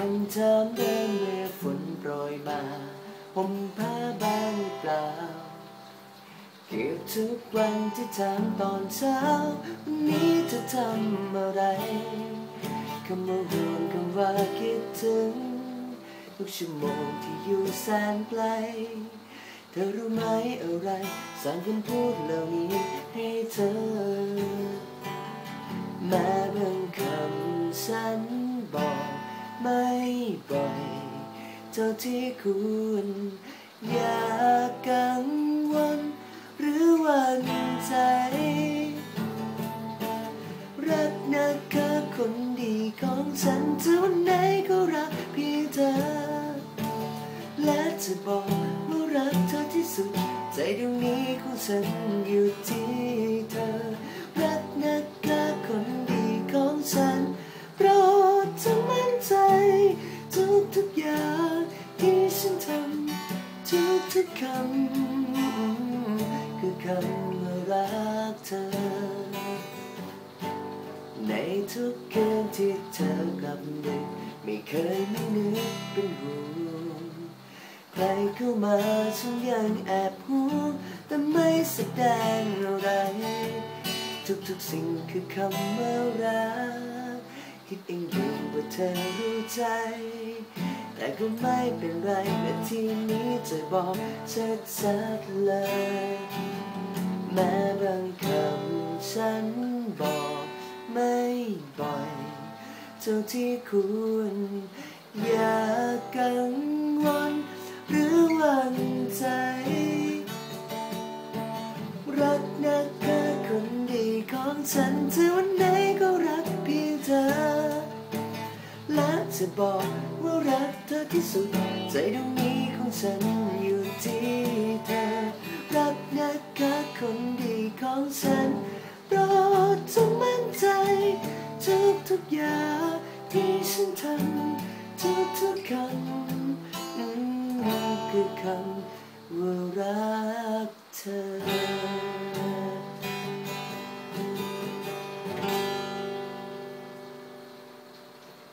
คำถามเดิมเมื่อฝนโปรยมา ผมผ้าบางเปล่า เก็บทุกวันที่ถามตอนเช้า วันนี้จะทำอะไรคำว่าห่วงคำว่าคิดถึง ทุกชั่วโมงที่อยู่แสนไกล เธอรู้ไหมอะไรสั่งคำพูดเหล่านี้ให้เธอแม้ บ่อยเท่าที่ควรอยากกังวลหรือวั่นใจ รักนะคะคนดีของฉันจะวันไหนก็รักเพียงเธอ และจะบอกว่ารักเธอที่สุด ใจดวงนี้ของฉันอยู่ที่เธอำทุกคำคือคำว่ารักเธอ ในทุกคืนที่เธอกลับดึกไม่เคยไม่นึกเป็นห่วงใครเข้ามาฉันยังแอบห่วงแต่ไม่แสดงอะไร ทุกๆสิ่งคือคำว่ารักคิดเองอยู่ว่าเธอรู้ใจ แต่ก็ไม่เป็นไรแม้ทีนี้จะบอกชัดๆเลย แม้บางคำฉันบอกไม่บ่อย เท่าที่ควร จะบอกว่ารักเธอที่สุด ใจดวงนี้ของฉันอยู่ที่เธอ รักนะคะคนดีของฉันโปรดจงมั่นใจ ทุกทุกอย่างที่ฉันทำทุกทุกคำอืมคือคำว่ารักเธอ